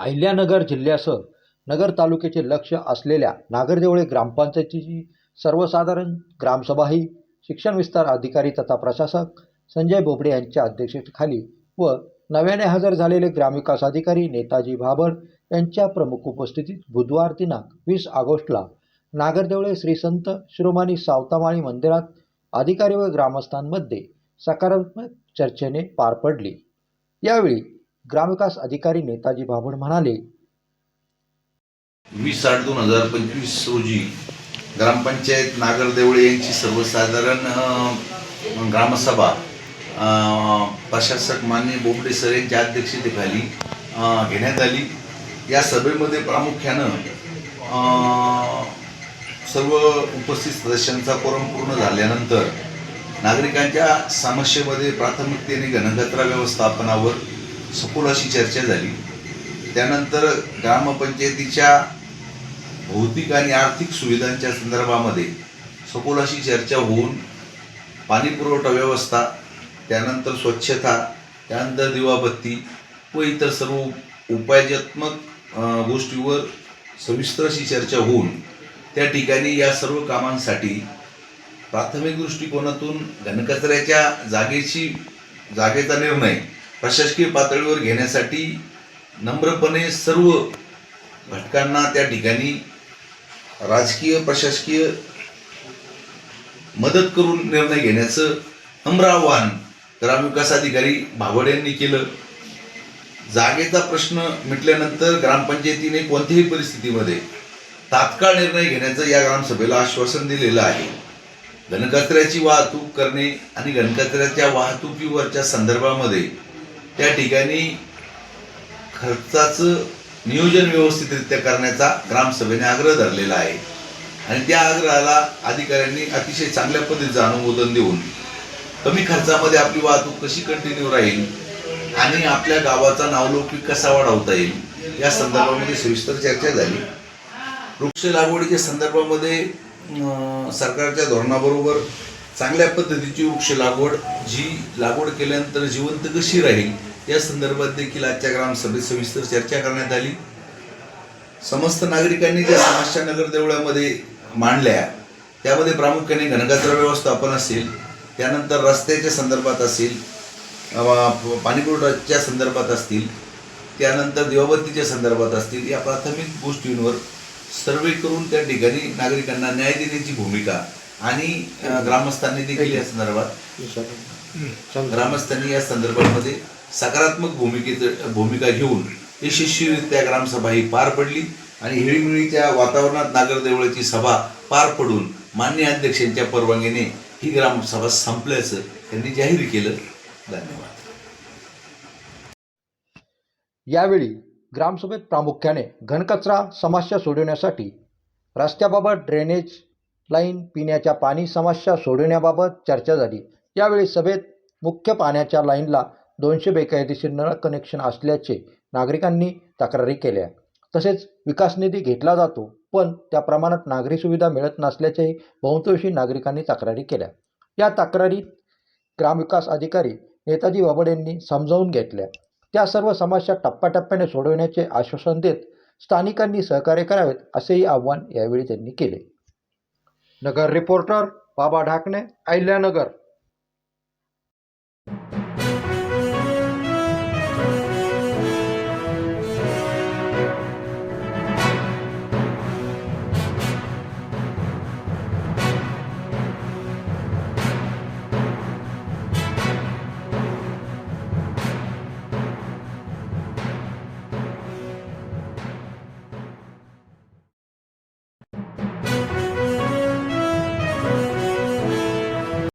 अहिल्यानगर जिल्ह्यासह नगर तालुक्याचे लक्ष असलेल्या नागरदेवळे ग्रामपंचायतीची सर्वसाधारण ग्रामसभाही शिक्षण विस्तार अधिकारी तथा प्रशासक संजय बोबडे यांच्या अध्यक्षतेखाली व नव्याने हजर झालेले ग्रामविकास अधिकारी नेताजी भाबड यांच्या प्रमुख उपस्थितीत बुधवार दिनांक वीस ऑगस्टला नागरदेवळे श्री संत शिरोमानी सावतामाळी मंदिरात अधिकारी व ग्रामस्थांमध्ये सकारात्मक चर्चेने पार पडली. यावेळी ग्रामविकास अधिकारी नेताजी भाबड म्हणाले वीस आठ दोन हजार पंचवीस रोजी ग्रामपंचायत नागरदेवळे यांची सर्वसाधारण ग्रामसभा प्रशासक मान्य बोबडे सर यांच्या अध्यक्षतेखाली घेण्यात आली. या सभेमध्ये प्रामुख्यानं सर्व उपस्थित सदस्यांचा कोरम पूर्ण झाल्यानंतर नागरिकांच्या समस्येमध्ये प्राथमिकतेने घनकचरा व्यवस्थापनावर सखोल अशी चर्चा झाली. त्यानंतर ग्रामपंचायतीच्या भौतिक आणि आर्थिक सुविधांच्या संदर्भामध्ये सखोल अशी चर्चा होऊन पाणीपुरवठा व्यवस्था त्यानंतर स्वच्छता त्यानंतर दिवाबत्ती व इतर सर्व उपायजात्मक गोष्टीवर सविस्तर अशी चर्चा होऊन त्या ठिकाणी या सर्व कामांसाठी प्राथमिक दृष्टिकोनातून घनकचऱ्याच्या जागेची जागेचा निर्णय प्रशासकीय पातळीवर घेण्यासाठी नम्रपणे सर्व घटकांना त्या ठिकाणी राजकीय प्रशासकीय मदत करून निर्णय घेण्याचं नम्र आव्हान ग्रामविकास अधिकारी भावड यांनी केलं. जागेचा प्रश्न मिटल्यानंतर ग्रामपंचायतीने कोणत्याही परिस्थितीमध्ये तात्काळ निर्णय घेण्याचं या ग्रामसभेला आश्वासन दिलेलं आहे. घनकचऱ्याची वाहतूक करणे आणि घनकचऱ्याच्या वाहतुकीवरच्या संदर्भामध्ये त्या ठिकाणी खर्चाचं नियोजन व्यवस्थितरित्या करण्याचा ग्रामसभेने आग्रह धरलेला आहे. आणि त्या आग्रहाला अधिकाऱ्यांनी अतिशय चांगल्या पद्धतीचं अनुमोदन देऊन कमी खर्चामध्ये आपली वाहतूक कशी कंटिन्यू राहील आणि आपल्या गावाचा नावलौकिक कसा वाढवता येईल या संदर्भामध्ये सविस्तर चर्चा झाली. वृक्ष लागवडीच्या संदर्भामध्ये सरकारच्या धोरणाबरोबर चांगल्या पद्धतीची वृक्ष लागवड जी लागवड केल्यानंतर जिवंत कशी राहील या संदर्भात देखील आजच्या ग्रामसभेत सविस्तर चर्चा करण्यात आली. समस्त नागरिकांनी ज्या समस्या नगर देवळामध्ये मांडल्या त्यामध्ये प्रामुख्याने घनकचरा व्यवस्थापन असेल त्यानंतर रस्त्याच्या संदर्भात असेल पाणीपुरवठ्याच्या संदर्भात असतील त्यानंतर दिवाबत्तीच्या संदर्भात असतील या प्राथमिक गोष्टींवर सर्वे करून त्या ठिकाणी नागरिकांना न्याय देण्याची भूमिका आणि ग्रामस्थांनी देखील या संदर्भात ग्रामस्थांनी या संदर्भामध्ये सकारात्मक भूमिकेचं भूमिका घेऊन यशस्वीरित्या ग्रामसभा ही पार पडली आणि हिळीमिळीच्या वातावरणात नागरदेवळाची सभा पार पडून मान्य अध्यक्षांच्या परवानगीने ही ग्रामसभा संपल्याचं त्यांनी जाहीर केलं. धन्यवाद. यावेळी ग्रामसभेत प्रामुख्याने घनकचरा समस्या सोडवण्यासाठी रस्त्याबाबत ड्रेनेज लाईन पिण्याच्या पाणी समस्या सोडवण्याबाबत चर्चा झाली. यावेळी सभेत मुख्य पाण्याच्या लाईनला दोनशे बेकायदेशीर नळ कनेक्शन असल्याचे नागरिकांनी तक्रारी केल्या. तसेच विकास निधी घेतला जातो पण त्या प्रमाणात नागरी सुविधा मिळत नसल्याचेही बहुतांशी नागरिकांनी तक्रारी केल्या. या तक्रारीत ग्रामविकास अधिकारी नेताजी बाबड यांनी समजावून घेतल्या. त्या सर्व समस्या टप्प्याटप्प्याने सोडवण्याचे आश्वासन देत स्थानिकांनी सहकार्य करावेत असेही आव्हान यावेळी त्यांनी केले. नगर रिपोर्टर बाबा ढाकणे अहिल्यानगर